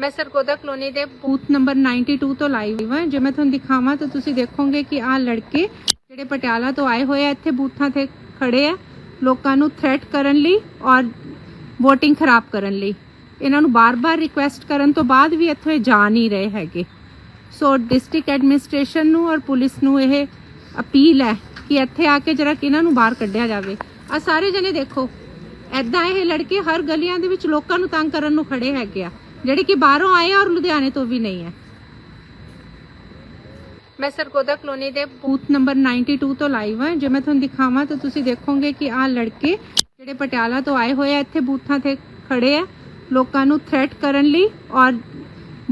ਮੈਂ ਸਰਗੋਦਾ ਕਲੋਨੀ ਦੇ booth number 92 ਤੋਂ ਲਾਈਵ ਹਾਂ। ਜੇ ਮੈਂ ਤੁਹਾਨੂੰ ਦਿਖਾਵਾਂ ਤਾਂ ਤੁਸੀਂ ਦੇਖੋਗੇ ਕਿ ਆਹ ਲੜਕੇ ਜਿਹੜੇ ਪਟਿਆਲਾ ਤੋਂ ਆਏ ਹੋਏ ਆ, ਇੱਥੇ ਬੂਥਾਂ ਤੇ ਖੜੇ ਆ, ਲੋਕਾਂ ਨੂੰ ਥ੍ਰੈਟ ਕਰਨ ਲਈ ਔਰ VOTING ਖਰਾਬ ਕਰਨ ਲਈ। ਇਹਨਾਂ ਨੂੰ ਬਾਰ-ਬਾਰ ਰਿਕੁਐਸਟ ਕਰਨ ਤੋਂ ਬਾਅਦ ਵੀ ਇੱਥੋਂ ਇਹ ਜਾ ਨਹੀਂ ਰਹੇ ਹੈਗੇ। ਸੋ ਡਿਸਟ੍ਰਿਕਟ ਐਡਮਿਨਿਸਟ੍ਰੇਸ਼ਨ ਨੂੰ ਔਰ ਪੁਲਿਸ ਨੂੰ ਇਹ ਅਪੀਲ ਹੈ ਕਿ ਇੱਥੇ ਆ ਕੇ ਜਰਾ ਇਹਨਾਂ ਨੂੰ ਬਾਹਰ ਕੱਢਿਆ ਜਾਵੇ। ਆ ਸਾਰੇ ਜਣੇ ਦੇਖੋ ਐਦਾਂ ਇਹ ਲੜਕੇ ਹਰ ਗਲੀਆਂ ਦੇ ਵਿੱਚ ਲੋਕਾਂ ਨੂੰ ਤੰਗ ਕਰਨ ਨੂੰ ਖੜੇ ਹੈਗੇ ਆ। ਜਿਹੜੇ ਕਿ ਬਾਹਰੋਂ ਆਏ ਆ ਔਰ ਲੁਧਿਆਣੇ ਤੋਂ ਵੀ ਨਹੀਂ ਹੈ। ਮੈਂ ਸਰਗੋਦਾ ਕਲੋਨੀ ਦੇ ਬੂਥ ਨੰਬਰ 92 ਤੋਂ ਲਾਈਵ ਹਾਂ। ਜੇ ਮੈਂ ਤੁਹਾਨੂੰ ਦਿਖਾਵਾਂ ਤਾਂ ਤੁਸੀਂ ਦੇਖੋਗੇ ਕਿ ਆਹ ਲੜਕੇ ਜਿਹੜੇ ਪਟਿਆਲਾ ਤੋਂ ਆਏ ਹੋਏ ਆ ਇੱਥੇ ਬੂਥਾਂ ਤੇ ਖੜੇ ਆ ਲੋਕਾਂ ਨੂੰ ਥ੍ਰੈਟ ਕਰਨ ਲਈ ਔਰ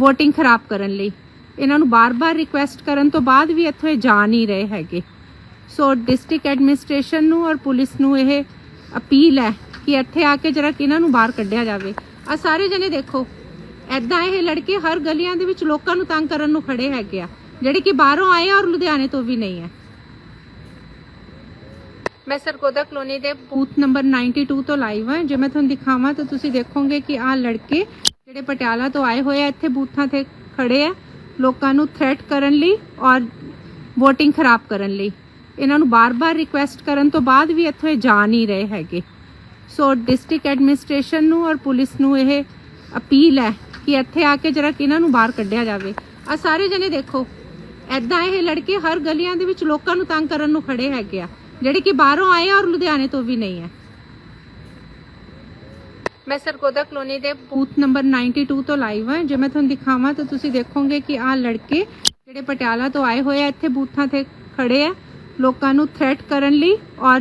VOTING ਖਰਾਬ ਕਰਨ ਲਈ। ਇਹਨਾਂ ਨੂੰ ਬਾਰ-ਬਾਰ ਰਿਕੁਐਸਟ ਕਰਨ ਤੋਂ ਬਾਅਦ ਵੀ ਇੱਥੋਂ ਇਹ ਜਾ ਨਹੀਂ ਰਹੇ ਹੈਗੇ। ਸੋ ਡਿਸਟ੍ਰਿਕਟ ਐਡਮਿਨਿਸਟ੍ਰੇਸ਼ਨ ਨੂੰ ਔਰ ਪੁਲਿਸ ਨੂੰ ਇਹ ਅਪੀਲ ਹੈ ਕਿ ਇੱਥੇ ਆ ਕੇ ਜਰਾ ਇਹਨਾਂ ਨੂੰ ਬਾਹਰ ਕੱਢਿਆ ਜਾਵੇ। ਆ ਸਾਰੇ ਜਣੇ ਦੇਖੋ। ਐਦਾਂ ਇਹ ਲੜਕੇ ਹਰ ਗਲੀਆਂ ਦੇ ਵਿੱਚ ਲੋਕਾਂ ਨੂੰ ਤੰਗ ਕਰਨ ਨੂੰ ਖੜੇ ਹੈਗੇ ਆ ਜਿਹੜੇ ਕਿ ਬਾਹਰੋਂ ਆਏ ਆ ਔਰ ਲੁਧਿਆਣੇ ਤੋਂ ਵੀ ਨਹੀਂ ਹੈ। ਮੈਂ ਸਰਗੋਦਾ ਕਲੋਨੀ ਦੇ ਬੂਥ ਨੰਬਰ 92 ਤੋਂ ਲਾਈਵ ਹਾਂ। ਜੇ ਮੈਂ ਤੁਹਾਨੂੰ ਦਿਖਾਵਾਂ ਤਾਂ ਤੁਸੀਂ ਦੇਖੋਗੇ ਕਿ ਆਹ ਲੜਕੇ ਜਿਹੜੇ ਪਟਿਆਲਾ ਤੋਂ ਆਏ ਹੋਏ ਆ ਇੱਥੇ ਬੂਥਾਂ ਤੇ ਖੜੇ ਆ ਲੋਕਾਂ ਨੂੰ ਥ੍ਰੈਟ ਕਰਨ ਲਈ ਔਰ VOTING ਖਰਾਬ ਕਰਨ ਲਈ। ਇਹਨਾਂ ਨੂੰ ਬਾਰ-ਬਾਰ ਰਿਕੁਐਸਟ ਕਰਨ ਤੋਂ ਬਾਅਦ ਵੀ ਇੱਥੋਂ ਇਹ ਜਾ ਨਹੀਂ ਰਹੇ ਹੈਗੇ। ਸੋ ਡਿਸਟ੍ਰਿਕਟ ਐਡਮਿਨਿਸਟ੍ਰੇਸ਼ਨ ਨੂੰ ਔਰ ਪੁਲਿਸ ਨੂੰ ਇਹ ਅਪੀਲ ਹੈ ਕਿ ਇੱਥੇ ਆ ਕੇ ਜਰਾ ਇਹਨਾਂ ਨੂੰ ਬਾਹਰ ਕੱਢਿਆ ਜਾਵੇ। ਆ ਸਾਰੇ ਜਣੇ ਦੇਖੋ ਐਦਾਂ ਇਹ ਲੜਕੇ ਹਰ ਗਲੀਆਂ ਦੇ ਵਿੱਚ ਲੋਕਾਂ ਨੂੰ ਤੰਗ ਕਰਨ ਨੂੰ ਖੜੇ ਹੈਗੇ ਆ, ਜਿਹੜੇ ਕਿ ਬਾਹਰੋਂ ਆਏ ਆ ਔਰ ਲੁਧਿਆਣੇ ਤੋਂ ਵੀ ਨਹੀਂ ਹੈ। ਮੈਂ ਸਰਗੋਦਾ ਕਲੋਨੀ ਦੇ ਬੂਥ ਨੰਬਰ 92 ਤੋਂ ਲਾਈਵ ਹਾਂ। ਜੇ ਮੈਂ ਤੁਹਾਨੂੰ ਦਿਖਾਵਾਂ ਤਾਂ ਤੁਸੀਂ ਦੇਖੋਗੇ ਕਿ ਆਹ ਲੜਕੇ ਜਿਹੜੇ ਪਟਿਆਲਾ ਤੋਂ ਆਏ ਹੋਏ ਆ, ਇੱਥੇ ਬੂਥਾਂ ਤੇ ਖੜੇ ਆ, ਲੋਕਾਂ ਨੂੰ ਥ੍ਰੈਟ ਕਰਨ ਲਈ ਔਰ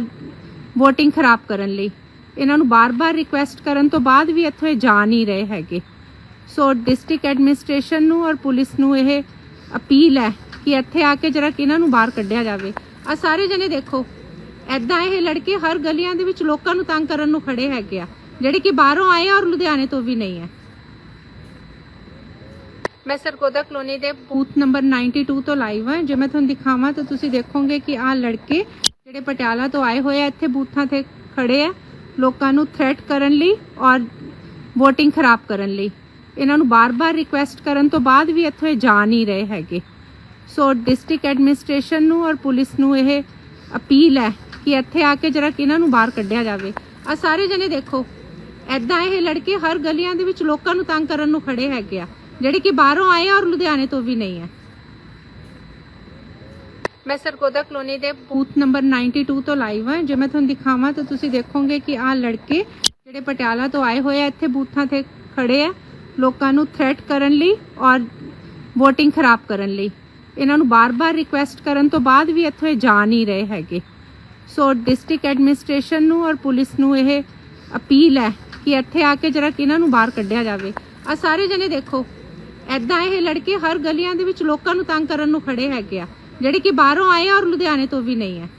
VOTING ਖਰਾਬ ਕਰਨ ਲਈ। ਇਹਨਾਂ ਨੂੰ ਬਾਰ-ਬਾਰ ਰਿਕੁਐਸਟ ਕਰਨ ਤੋਂ ਬਾਅਦ ਵੀ ਇੱਥੋਂ ਇਹ ਜਾ ਨਹੀਂ ਰਹੇ ਹੈਗੇ। ਸੋ ਡਿਸਟ੍ਰਿਕਟ ਐਡਮਿਨਿਸਟ੍ਰੇਸ਼ਨ ਨੂੰ ਔਰ ਪੁਲਿਸ ਨੂੰ ਇਹ ਅਪੀਲ ਹੈ ਕਿ ਇੱਥੇ ਆ ਕੇ ਜਰਾ ਇਹਨਾਂ ਨੂੰ ਬਾਹਰ ਕੱਢਿਆ ਜਾਵੇ। ਆ ਸਾਰੇ ਜਣੇ ਦੇਖੋ ਐਦਾਂ ਇਹ ਲੜਕੇ ਹਰ ਗਲੀਆਂ ਦੇ ਵਿੱਚ ਲੋਕਾਂ ਨੂੰ ਤੰਗ ਕਰਨ ਨੂੰ ਖੜੇ ਹੈਗੇ ਆ, ਜਿਹੜੇ ਕਿ ਬਾਹਰੋਂ ਆਏ ਔਰ ਲੁਧਿਆਣੇ ਤੋਂ ਵੀ ਨਹੀਂ ਹੈ। ਮੈਂ ਸਰਗੋਦਾ ਕਲੋਨੀ ਦੇ ਬੂਥ ਨੰਬਰ 92 ਤੋਂ ਲਾਈਵ ਹਾਂ। ਜੇ ਮੈਂ ਤੁਹਾਨੂੰ ਦਿਖਾਵਾਂ ਤਾਂ ਤੁਸੀਂ ਦੇਖੋਗੇ ਕਿ ਆਹ ਲੜਕੇ ਜਿਹੜੇ ਪਟਿਆਲਾ ਤੋਂ ਆਏ ਹੋਏ ਆ, ਇੱਥੇ ਬੂਥਾਂ ਤੇ ਖੜੇ ਆ, ਲੋਕਾਂ ਨੂੰ ਥ੍ਰੈਟ ਕਰਨ ਲਈ ਔਰ VOTING ਖਰਾਬ ਕਰਨ ਲਈ। ਇਹਨਾਂ ਨੂੰ ਬਾਰ-ਬਾਰ ਰਿਕੁਐਸਟ ਕਰਨ ਤੋਂ ਬਾਅਦ ਵੀ ਇੱਥੋਂ ਇਹ ਜਾ ਨਹੀਂ ਰਹੇ ਹੈਗੇ। ਸੋ ਡਿਸਟ੍ਰਿਕਟ ਐਡਮਿਨਿਸਟ੍ਰੇਸ਼ਨ ਨੂੰ ਔਰ ਪੁਲਿਸ ਨੂੰ ਇਹ ਅਪੀਲ ਹੈ ਕਿ ਇੱਥੇ ਆ ਕੇ ਜਰਾ ਇਹਨਾਂ ਨੂੰ ਬਾਹਰ ਕੱਢਿਆ ਜਾਵੇ। ਆ ਸਾਰੇ ਜਣੇ ਦੇਖੋ ਐਦਾਂ ਇਹ ਲੜਕੇ ਹਰ ਗਲੀਆਂ ਦੇ ਵਿੱਚ ਲੋਕਾਂ ਨੂੰ ਤੰਗ ਕਰਨ ਨੂੰ ਖੜੇ ਹੈਗੇ ਆ, ਜਿਹੜੇ ਕਿ ਬਾਹਰੋਂ ਆਏ ਆ ਔਰ ਲੁਧਿਆਣੇ ਤੋਂ ਵੀ ਨਹੀਂ ਹੈ। ਮੈਂ ਸਰਗੋਦਾ ਕਲੋਨੀ ਦੇ ਬੂਥ ਨੰਬਰ 92 ਤੋਂ ਲਾਈਵ ਹਾਂ। ਜੇ ਮੈਂ ਤੁਹਾਨੂੰ ਦਿਖਾਵਾਂ ਤਾਂ ਤੁਸੀਂ ਦੇਖੋਗੇ ਕਿ ਆਹ ਲੜਕੇ ਜਿਹੜੇ ਪਟਿਆਲਾ ਤੋਂ ਆਏ ਹੋਏ ਆ, ਇੱਥੇ ਬੂਥਾਂ ਤੇ ਖੜੇ ਆ। ਲੋਕਾਂ ਨੂੰ ਥ੍ਰੈਟ ਕਰਨ ਲਈ ਔਰ VOTING ਖਰਾਬ ਕਰਨ ਲਈ। ਇਹਨਾਂ ਨੂੰ ਬਾਰ-ਬਾਰ ਰਿਕੁਐਸਟ ਕਰਨ ਤੋਂ ਬਾਅਦ ਵੀ ਇੱਥੋਂ ਇਹ ਜਾ ਨਹੀਂ ਰਹੇ ਹੈਗੇ। ਸੋ ਡਿਸਟ੍ਰਿਕਟ ਐਡਮਿਨਿਸਟ੍ਰੇਸ਼ਨ ਨੂੰ ਔਰ ਪੁਲਿਸ ਨੂੰ ਇਹ ਅਪੀਲ ਹੈ ਕਿ ਇੱਥੇ ਆ ਕੇ ਜਰਾ ਇਹਨਾਂ ਨੂੰ ਬਾਹਰ ਕੱਢਿਆ ਜਾਵੇ। ਆ ਸਾਰੇ ਜਣੇ ਦੇਖੋ ਐਦਾਂ ਇਹ ਲੜਕੇ ਹਰ ਗਲੀਆਂ ਦੇ ਵਿੱਚ ਲੋਕਾਂ ਨੂੰ ਤੰਗ ਕਰਨ ਨੂੰ ਖੜੇ ਹੈਗੇ ਆ, ਜਿਹੜੇ ਕਿ ਬਾਹਰੋਂ ਆਏ ਔਰ ਲੁਧਿਆਣੇ ਤੋਂ ਵੀ ਨਹੀਂ ਹੈ।